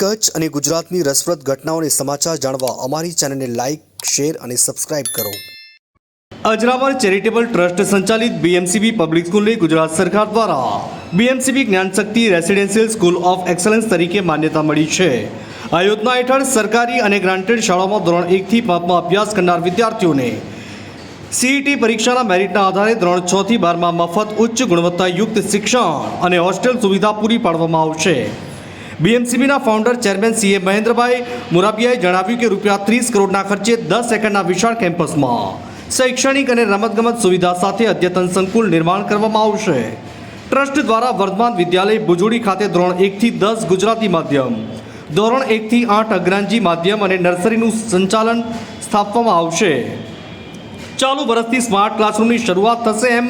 કચ્છ અને ગુજરાતની રસપ્રદ ઘટનાઓને સમાચાર જાણવા અમારી ચેનલને લાઇક શેર અને સબસ્ક્રાઇબ કરો. અજરાવર ચેરિટેબલ ટ્રસ્ટ સંચાલિત બીએમસીબી પબ્લિક સ્કૂલને ગુજરાત સરકાર દ્વારા BMCB Gyanshakti residential school of excellence તરીકે માન્યતા મળી છે. આ યોજના હેઠળ સરકારી અને ગ્રાન્ટેડ શાળાઓમાં ધોરણ એકથી પાંચમાં અભ્યાસ કરનાર વિદ્યાર્થીઓને સીઈટી પરીક્ષાના મેરિટના આધારે ધોરણ છથી બારમાં મફત ઉચ્ચ ગુણવત્તાયુક્ત શિક્ષણ અને હોસ્ટેલ સુવિધા પૂરી પાડવામાં આવશે. બીએમસીબીના ફાઉન્ડર ચેરમેન સીએ મહેન્દ્રભાઈ મોરાબિયાએ જણાવ્યું કે રૂપિયા ત્રીસ કરોડના ખર્ચે દસ એકરના વિશાળ કેમ્પસમાં શૈક્ષણિક અને રમતગમત સુવિધા સાથે અદ્યતન સંકુલ નિર્માણ કરવામાં આવશે. ટ્રસ્ટ દ્વારા વર્ધમાન વિદ્યાલય ભુજોડી ખાતે ધોરણ એકથી દસ ગુજરાતી માધ્યમ, ધોરણ એકથી આઠ અગ્રાંજી માધ્યમ અને નર્સરીનું સંચાલન સ્થાપવામાં આવશે. ચાલુ વર્ષથી સ્માર્ટ ક્લાસરૂમની શરૂઆત થશે એમ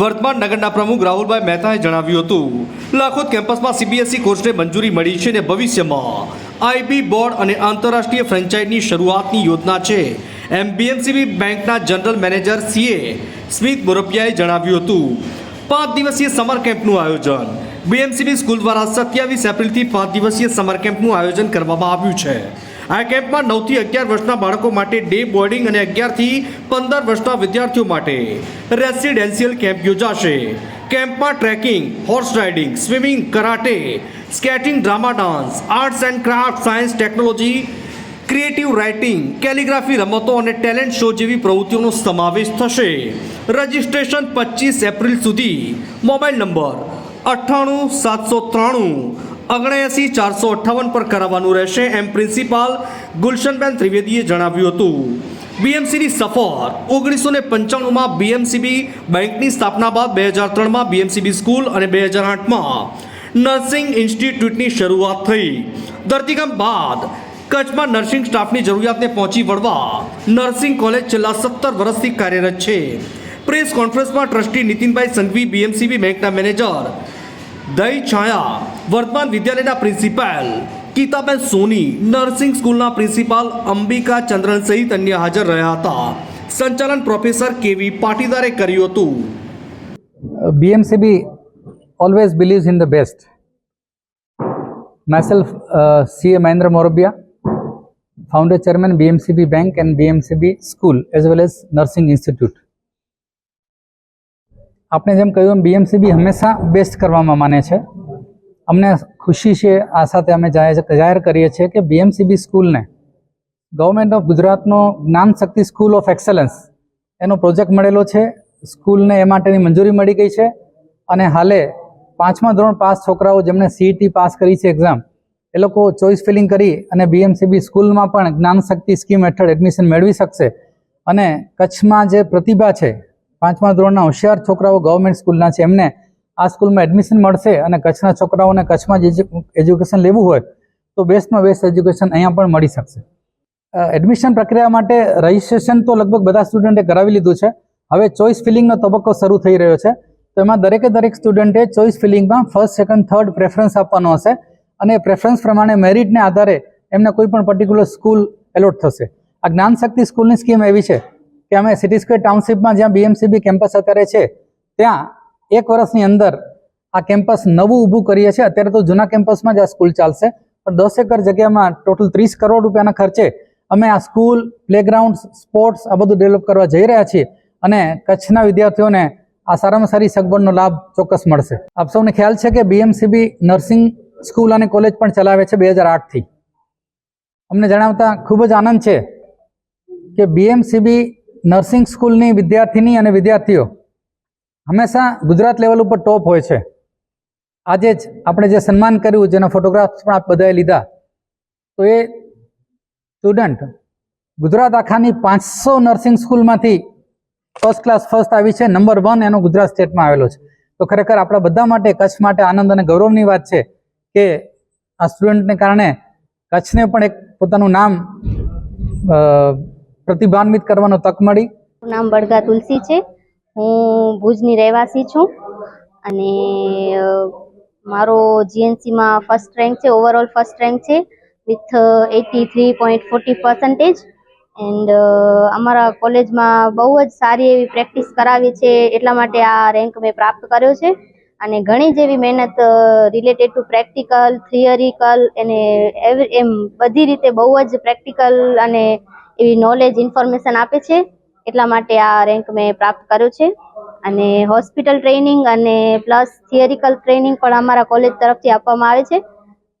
વર્તમાન નગરના પ્રમુખ રાહુલભાઈ મહેતાએ જણાવ્યું હતું, લાખોદ કેમ્પસમાં સીબીએસઈ કોર્સને મંજૂરી મળી છે અને ભવિષ્યમાં આઈબી બોર્ડ અને આંતરરાષ્ટ્રીય ફ્રેન્ચાઇઝની શરૂઆતની યોજના છે. એમ બીએમસીબી બેંકના જનરલ મેનેજર સીએ સ્મિત બોરપિયાએ જણાવ્યું હતું, પાંચ દિવસીય સમર કેમ્પનું આયોજન. બીએમસીબી સ્કૂલ દ્વારા સત્યાવીસ એપ્રિલથી પાંચ દિવસીય સમર કેમ્પનું આયોજન કરવામાં આવ્યું છે. આ કેમ્પમાં નવથી અગિયાર વર્ષના બાળકો માટે ડે બોર્ડિંગ અને અગિયારથી પંદર વર્ષના વિદ્યાર્થીઓ માટે રેસિડેન્શિયલ કેમ્પ યોજાશે. કેમ્પમાં trekking, horse riding, swimming, karate, skating, drama, dance, arts and craft, science, technology, creative writing, calligraphy, રમતો અને ટેલેન્ટ શો જેવી પ્રવૃત્તિઓનો સમાવેશ થશે. રજિસ્ટ્રેશન પચીસ એપ્રિલ સુધી. મોબાઈલ નંબર અઠ્ઠાણું સાતસો ત્રાણું ઓગણએંસી ચારસો અઠ્ઠાવન પર કરાવવાનું રહેશે એમ પ્રિન્સિપાલ ગુલશનબેન ત્રિવેદીએ જણાવ્યું હતું. બીએમસીની સફર ઓગણીસો ને પંચાણુંમાં બીએમસીબી બેંકની સ્થાપના બાદ બે હજાર ત્રણમાં બીએમસીબી સ્કૂલ અને બે હજાર આઠમાં નર્સિંગ ઇન્સ્ટિટ્યૂટની શરૂઆત થઈ. ધરતીકંપ બાદ કચ્છમાં નર્સિંગ સ્ટાફની જરૂરિયાતને પહોંચી વળવા નર્સિંગ કોલેજ છેલ્લા સત્તર વર્ષથી કાર્યરત છે. પ્રેસ કોન્ફરન્સમાં ટ્રસ્ટી નીતિનભાઈ સંઘવી, બીએમસીબી બેંકના મેનેજર દઈ છાયા વર્તમાન વિદ્યાલયના પ્રિન્સિપાલ ગીતાબેન સોની નર્સિંગ સ્કૂલના પ્રિન્સિપાલ અંબિકા ચંદ્રન સહિત અન્ય હાજર રહ્યા હતા સંચાલન પ્રોફેસર કેવી પાટીદારે કર્યું હતું BMCB always believes in the best. Myself, uh, CA Mahendra Morabia, founder chairman BMCB Bank and BMCB School as well as Nursing Institute. આપણે જેમ કહ્યું એમ બીએમસીબી હંમેશા બેસ્ટ કરવામાં માને છે. અમને ખુશી છે, આ સાથે અમે જાહેર કરીએ છીએ કે બીએમસીબી સ્કૂલને ગવર્મેન્ટ ઓફ ગુજરાતનો Gyan Shakti school of excellence એનો પ્રોજેક્ટ મળેલો છે. સ્કૂલને એ માટેની મંજૂરી મળી ગઈ છે અને હાલે પાંચમા ધોરણ પાસ છોકરાઓ જેમણે સીઈટી પાસ કરી છે એક્ઝામ એ લોકો ચોઈસ ફિલિંગ કરી અને બીએમસીબી સ્કૂલમાં પણ જ્ઞાન શક્તિ સ્કીમ હેઠળ એડમિશન મેળવી શકશે. અને કચ્છમાં જે પ્રતિભા છે પાંચમા ધોરણના હોશિયાર છોકરાઓ ગવર્મેન્ટ સ્કૂલના છે. એમને આ સ્કૂલમાં એડમિશન મળશે અને કચ્છના છોકરાઓને કચ્છમાં જ એજ્યુકેશન લેવું હોય તો બેસ્ટમાં બેસ્ટ એજ્યુકેશન અહીંયા પણ મળી શકશે. એડમિશન પ્રક્રિયા માટે રજિસ્ટ્રેશન તો લગભગ બધા સ્ટુડન્ટે કરાવી લીધું છે. હવે ચોઈસ ફિલિંગનો તબક્કો શરૂ થઈ રહ્યો છે. તો એમાં દરેકે દરેક સ્ટુડન્ટે ચોઈસ ફિલિંગમાં ફર્સ્ટ સેકન્ડ થર્ડ પ્રેફરન્સ આપવાનો હશે અને પ્રેફરન્સ પ્રમાણે મેરિટને આધારે એમને કોઈ પણ પર્ટિક્યુલર સ્કૂલ એલોટ થશે. આ જ્ઞાનશક્તિ સ્કૂલની સ્કીમ એવી છે કે અમે સિટી સ્ક્વેર ટાઉનશીપમાં જ્યાં બીએમસીબી કેમ્પસ અત્યારે છે, ત્યાં એક વર્ષની અંદર આ કેમ્પસ નવું ઊભું કરીએ છીએ. અત્યારે તો જૂના કેમ્પસમાં જ આ સ્કૂલ ચાલશે, પણ દસ એકર જગ્યામાં ટોટલ ત્રીસ કરોડ રૂપિયાના ખર્ચે અમે આ સ્કૂલ પ્લેગ્રાઉન્ડ સ્પોર્ટ્સ આ બધું ડેવલપ કરવા જઈ રહ્યા છીએ અને કચ્છના વિદ્યાર્થીઓને આ સારામાં સારી સગવડનો લાભ ચોક્કસ મળશે. આપ સૌને ખ્યાલ છે કે બીએમસીબી નર્સિંગ સ્કૂલ અને કોલેજ પણ ચલાવે છે બે હજાર આઠથી અમને જણાવતા ખૂબ જ આનંદ છે કે બીએમસીબી નર્સિંગ સ્કૂલની વિદ્યાર્થીની અને વિદ્યાર્થીઓ હંમેશા ગુજરાત લેવલ ઉપર ટોપ હોય છે. આજે જ આપણે જે સન્માન કર્યું, જેના ફોટોગ્રાફ્સ પણ આપ બધાએ લીધા, તો એ સ્ટુડન્ટ ગુજરાત આખાની પાંચસો નર્સિંગ સ્કૂલમાંથી ફર્સ્ટ ક્લાસ ફર્સ્ટ આવી છે. નંબર વન એનો ગુજરાત સ્ટેટમાં આવેલો છે. તો ખરેખર આપણા બધા માટે કચ્છ માટે આનંદ અને ગૌરવની વાત છે કે આ સ્ટુડન્ટને કારણે કચ્છને પણ એક પોતાનું નામ પ્રતિભાન્વિત કરવાનો તક મળી. નામ બળગા તુલસી છે. હું ભુજની રહેવાસી છું અને મારો જીએનસીમાં ફર્સ્ટ રેન્ક છે ઓવરઓલ ફર્સ્ટ રેન્ક છે with eighty three point forty percentage and અમારા કોલેજમાં બહુ જ સારી એવી પ્રેક્ટિસ કરાવી છે એટલા માટે આ રેન્ક મેં પ્રાપ્ત કર્યો છે અને ઘણી જેવી મહેનત રિલેટેડ ટુ પ્રેક્ટિકલ થિયરિકલ અને એમ બધી રીતે બહુ જ પ્રેક્ટિકલ અને એવી નોલેજ ઇન્ફોર્મેશન આપે છે. એટલા માટે આ રેન્ક મેં પ્રાપ્ત કર્યો છે. અને હોસ્પિટલ ટ્રેનિંગ અને પ્લસ થિયરિકલ ટ્રેનિંગ પણ અમારા કોલેજ તરફથી આપવામાં આવે છે.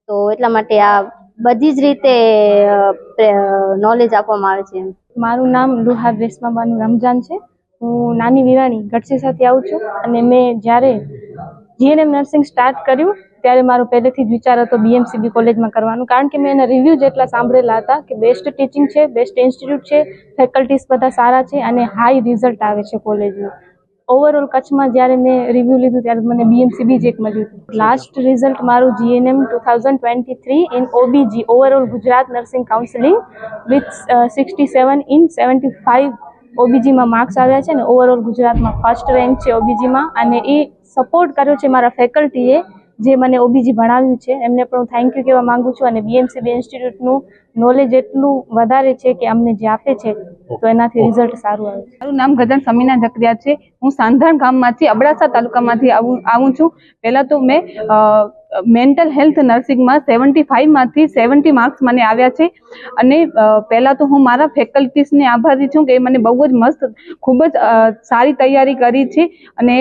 તો એટલા માટે આ બધી જ રીતે નોલેજ આપવામાં આવે છે મારું નામ લુહાર રેશમાબાનું રમજાન છે. હું નાની વિરાણી ગઢસીસાથી આવું છું. અને મેં જ્યારે જીએનએમ નર્સિંગ સ્ટાર્ટ કર્યું ત્યારે મારો પહેલેથી જ વિચાર હતો બીએમસીબી કોલેજમાં કરવાનું. કારણ કે મેં એના રિવ્યૂ જેટલા સાંભળેલા હતા કે બેસ્ટ ટીચિંગ છે બેસ્ટ ઇન્સ્ટિટ્યૂટ છે ફેકલ્ટીઝ બધા સારા છે અને હાઈ રિઝલ્ટ આવે છે કોલેજનું ઓવરઓલ કચ્છમાં જ્યારે મેં રિવ્યૂ લીધું ત્યારે મને બીએમસીબી જ એક મળ્યું હતું. લાસ્ટ રિઝલ્ટ મારું GNM two thousand twenty three in OBG overall Gujarat nursing counselling with sixty seven in seventy five ઓબીજીમાં marks આવ્યા છે ને ઓવરઓલ ગુજરાતમાં ફર્સ્ટ રેન્ક છે ઓબીજીમાં અને એ સપોર્ટ કર્યો છે મારા ફેકલ્ટીએ જે મને ઓબીજી ભણાવ્યું છે, એમને પણ હું થેન્ક યુ કહેવા માંગુ છું અને બીએમસીબી ઇન્સ્ટિટ્યૂટનું નોલેજ એટલું વધારે છે કે અમને જે આપે છે, તો એનાથી રિઝલ્ટ સારું આવે છે. મારું નામ ગગન સમીના જકરિયા છે. હું સાંધાણ ગામમાંથી અબડાસા તાલુકામાંથી આવું આવું છું. પહેલાં તો મેં મેન્ટલ હેલ્થ નર્સિંગમાં સેવન્ટી ફાઇવમાંથી સેવન્ટી માર્ક્સ મને આવ્યા છે. અને પહેલાં તો હું મારા ફેકલ્ટીસને આભારી છું કે એ મને બહુ જ મસ્ત, ખૂબ જ સારી તૈયારી કરી છે. અને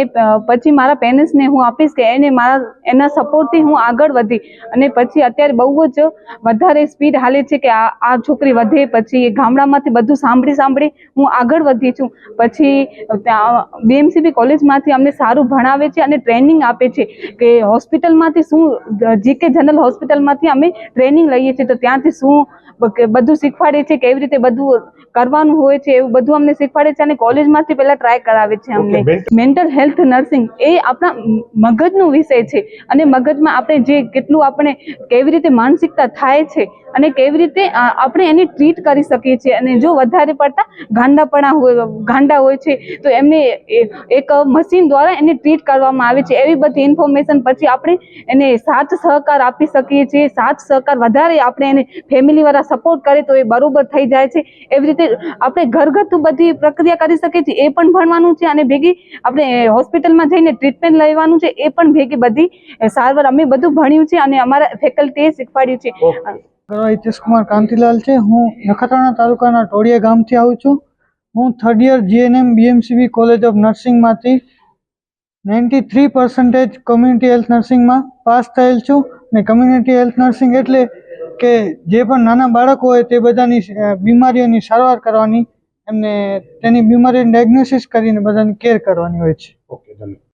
પછી મારા પેરેન્ટ્સને હું આપીશ કે એને મારા, એના સપોર્ટથી હું આગળ વધી. અને પછી અત્યારે બહુ જ વધારે સ્પીડ હાલે છે કે આ આ છોકરી વધે, પછી ગામડામાંથી બધું સાંભળી સાંભળી હું આગળ વધી છું. પછી બીએમસીબી કોલેજમાંથી અમને સારું ભણાવે છે અને ટ્રેનિંગ આપે છે કે હોસ્પિટલમાંથી શું જીકે જનરલ હોસ્પિટલમાંથી અમે ટ્રેનિંગ લઈએ છીએ, તો ત્યાંથી શું બધું શીખવાડે છે કેવી રીતે બધું કરવાનું હોય છે એવું બધું અમને શીખવાડે છે અને કોલેજમાંથી પહેલા ટ્રાય કરાવે છે અમને. મેન્ટલ હેલ્થ નર્સિંગ એ આપણા મગજનો વિષય છે અને મગજમાં આપણે જે કેટલું આપણે કેવી રીતે માનસિકતા થાય છે અને કેવી રીતે આપણે એની ટ્રીટ કરી શકીએ છીએ. અને જો વધારે પડતા ગાંડાપણા હોય ગાંડા હોય છે તો એમને એક મશીન દ્વારા એને ટ્રીટ કરવામાં આવે છે. એવી બધી ઇન્ફોર્મેશન પછી આપણે એને સાથ સહકાર આપી શકીએ છીએ. સાથ સહકાર વધારે આપણે એને ફેમિલીવાળા સપોર્ટ કરે તો એ બરોબર થઈ જાય છે. એવી રીતે આપણે ઘરગથ્થુ બધી પ્રક્રિયા કરી શકીએ છીએ એ પણ ભણવાનું છે અને ભેગી આપણે હોસ્પિટલમાં જઈને ટ્રીટમેન્ટ લેવાનું છે એ પણ ભેગી બધી સારવાર અમે બધું ભણ્યું છે અને અમારા ફેકલ્ટીએ શીખવાડ્યું છે. હિતેશ કુમાર કાંતિલાલ છે હું નખત્રાણા તાલુકાના ટોળિયા ગામથી આવું છું. હું third year GNM BMCB college of નર્સિંગમાંથી ninety three percentage community health નર્સિંગમાં pass થયેલ છું ને કમ્યુનિટી હેલ્થ નર્સિંગ એટલે કે જે પણ નાના બાળકો હોય તે બધાની બીમારીઓની સારવાર કરવાની, એમને તેની બીમારીની ડાયગ્નોસિસ કરીને બધાની કેર કરવાની હોય છે. ઓકે, ધન્યવાદ.